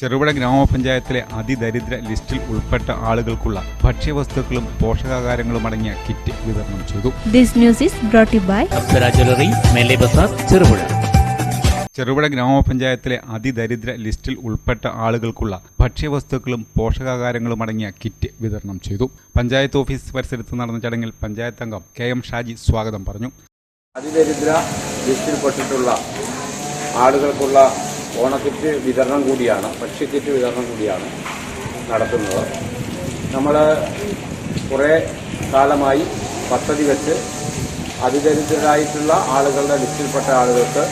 ചെറുപുഴ ഗ്രാമപഞ്ചായത്തിലെ അതിദരിദ്ര ലിസ്റ്റിൽ ഉൾപ്പെട്ട ആളുകൾക്കുള്ള ഭക്ഷ്യവസ്തുക്കളും പോഷകാഹാരങ്ങളും അടങ്ങിയ കിറ്റ് വിതരണം ചെയ്തു. അപ്സര ജ്വല്ലറി മേലെ ബസാർ ചെറുപുഴ. ഗ്രാമപഞ്ചായത്തിലെ അതിദരിദ്ര ലിസ്റ്റിൽ ഉൾപ്പെട്ട ആളുകൾക്കുള്ള ഭക്ഷ്യവസ്തുക്കളും പോഷകാഹാരങ്ങളും അടങ്ങിയ കിറ്റ് വിതരണം ചെയ്തു. പഞ്ചായത്ത് ഓഫീസ് പരിസരത്ത് നടന്ന ചടങ്ങിൽ പഞ്ചായത്ത് അംഗം കെ എം ഷാജി സ്വാഗതം പറഞ്ഞു. അതിദരിദ്ര ലിസ്റ്റിൽപ്പെട്ടിട്ടുള്ള ആളുകൾക്കുള്ള ഓണക്കിറ്റ് വിതരണം കൂടിയാണ് ഭക്ഷ്യക്കിറ്റ് വിതരണം കൂടിയാണ് നടത്തുന്നത്. നമ്മൾ കുറേ കാലമായി പദ്ധതി വെച്ച് അതിദരിദ്രരായിട്ടുള്ള ആളുകളുടെ ലിസ്റ്റിൽപ്പെട്ട ആളുകൾക്ക്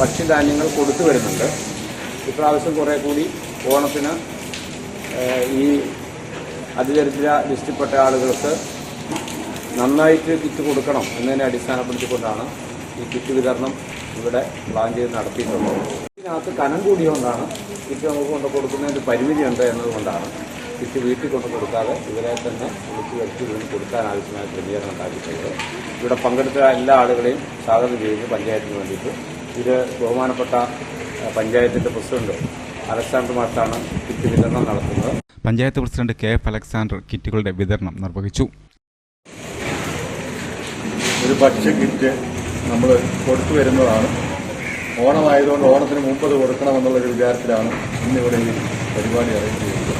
ഭക്ഷ്യധാന്യങ്ങൾ കൊടുത്തു വരുന്നുണ്ട്. ഇപ്രാവശ്യം കുറേ കൂടി ഓണത്തിന് ഈ അതിദരിദ്ര ലിസ്റ്റിൽപ്പെട്ട ആളുകൾക്ക് നന്നായിട്ട് കിറ്റ് കൊടുക്കണം എന്നതിനെ അടിസ്ഥാനപ്പെടുത്തിക്കൊണ്ടാണ് ഈ കിറ്റ് വിതരണം ഇവിടെ പ്ലാൻ ചെയ്ത് നടത്തിയിട്ടുള്ളത്. ഇതിനകത്ത് കനം കൂടിയതുകൊണ്ടാണ് കിറ്റ് നമുക്ക് കൊണ്ട് കൊടുക്കുന്നതിന് പരിമിതിയുണ്ട് എന്നതുകൊണ്ടാണ് കിറ്റ് വീട്ടിൽ കൊണ്ട് കൊടുക്കാതെ ഇവരെ തന്നെ വിളിച്ച് വരുത്തി ഇതിന് കൊടുക്കാൻ ആവശ്യമായ ക്രമീകരണം ഉണ്ടാക്കിയിട്ടുള്ളത്. ഇവിടെ പങ്കെടുത്ത എല്ലാ ആളുകളെയും സ്വാഗതം ചെയ്യുന്നു പഞ്ചായത്തിന് വേണ്ടിയിട്ട്. ഇത് ബഹുമാനപ്പെട്ട പഞ്ചായത്തിന്റെ പഞ്ചായത്തിന്റെ പ്രസിഡന്റ് അലക്സാണ്ടർ മാർട്ടാണ് കിറ്റ് വിതരണം നടത്തുന്നത്. Panchayat president K F Alexander കിറ്റുകളുടെ വിതരണം നിർവഹിച്ചു. ഒരു ഭക്ഷ്യ കിറ്റ് നമ്മൾ കൊടുത്തു വരുന്നതാണ്. ഓണമായതുകൊണ്ട് ഓണത്തിന് മുമ്പ് അത് കൊടുക്കണമെന്നുള്ളൊരു വിചാരത്തിലാണ് ഇന്നിവിടെ ഈ പരിപാടി അറേഞ്ച് ചെയ്തത്.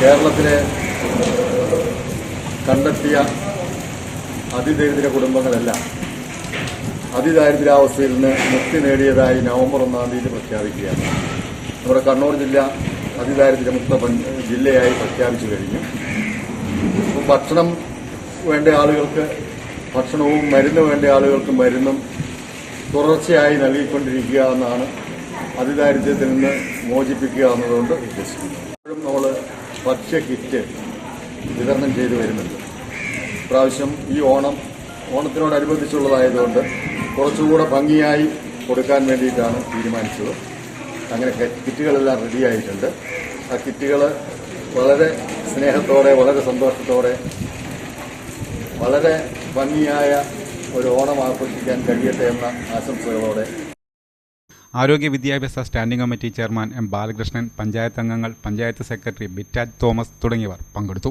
കേരളത്തിലെ കണ്ടെത്തിയ അതിദരിദ്ര കുടുംബങ്ങളെല്ലാം അതിദാരിദ്ര്യാവസ്ഥയിൽ നിന്ന് മുക്തി നേടിയതായി നവംബർ ഒന്നാം തീയതി പ്രഖ്യാപിക്കുകയാണ്. നമ്മുടെ കണ്ണൂർ ജില്ല അതിദാരിദ്ര്യമുക്ത മുക്ത ജില്ലയായി പ്രഖ്യാപിച്ചു കഴിഞ്ഞു. ഇപ്പം ഭക്ഷണം വേണ്ട ആളുകൾക്ക് ഭക്ഷണവും മരുന്ന് വേണ്ട ആളുകൾക്ക് മരുന്നും തുടർച്ചയായി നൽകിക്കൊണ്ടിരിക്കുക എന്നാണ് അതിദാരിദ്ര്യത്തിൽ നിന്ന് മോചിപ്പിക്കുക എന്നതുകൊണ്ട് ഉദ്ദേശിക്കുന്നത്. ഇപ്പോഴും നമ്മൾ ഭക്ഷ്യ കിറ്റ് വിതരണം ചെയ്തു വരുന്നുണ്ട്. പ്രാവശ്യം ഈ ഓണം ഓണത്തിനോടനുബന്ധിച്ചുള്ളതായതുകൊണ്ട് കുറച്ചുകൂടെ ഭംഗിയായി കൊടുക്കാൻ വേണ്ടിയിട്ടാണ് തീരുമാനിച്ചത്. അങ്ങനെ കിറ്റുകളെല്ലാം കിറ്റുകളെല്ലാം റെഡിയായിട്ടുണ്ട്. ആ കിറ്റുകൾ വളരെ സ്നേഹത്തോടെ വളരെ സന്തോഷത്തോടെ വളരെ ഭംഗിയായ ഒരു ഓണം ആഘോഷിക്കാൻ കഴിയട്ടെ എന്ന ആശംസകളോടെ. ആരോഗ്യ വിദ്യാഭ്യാസ standing committee chairman M Balakrishnan panchayat അംഗങ്ങൾ പഞ്ചായത്ത് സെക്രട്ടറി ബിറ്റാജ് തോമസ് തുടങ്ങിയവർ പങ്കെടുത്തു.